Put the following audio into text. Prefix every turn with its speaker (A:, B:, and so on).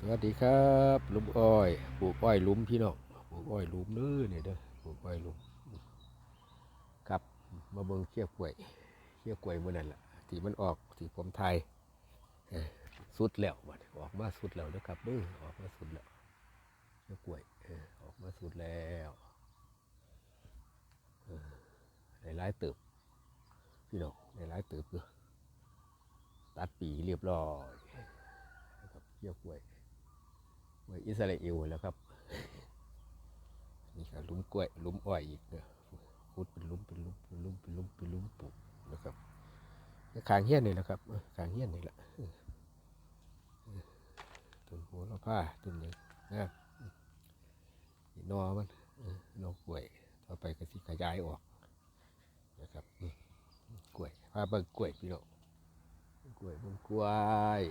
A: สวัสดีครับลุมอ้อยปลูกอ้อยลุมพี่น้องปลูกอ้อยลุมเด้อเนี่ยเด้อปลูกอ้อยลุมครับมาเบิ่งเขี้ยวกล้วยเขี้ยวกล้วยเมื่อนั่นแหละที่มันออกที่ผมไทยสุดแล้วบัดออกมาสุดแล้วนะครับเด้อออกมาสุดแล้วเขี้ยวกล้วยออกมาสุดแล้วเออได้หลายเติบพี่น้องได้หลายเติบอยู่ตัดปีเรียบร้อยเขี้ยวกล้วย ไว้อิสราเอลแล้วครับ นี่ครับลุมกล้วยลุมอ้อยอีกเนี่ยขุดเป็นลุมเป็นลุมเป็นลุมเป็นลุมเป็นลุมปลูกนะครับขางเฮี้ยนนี่แหละครับขางเฮี้ยนนี่แหละต้นโหระพาต้นหยังนะนี่หนอมันนอกล้วยต่อไปก็สิขยายออกนะครับนี่กล้วยพาเบิ่งกล้วยพี่น้องกล้วยเบิ่งกล้วย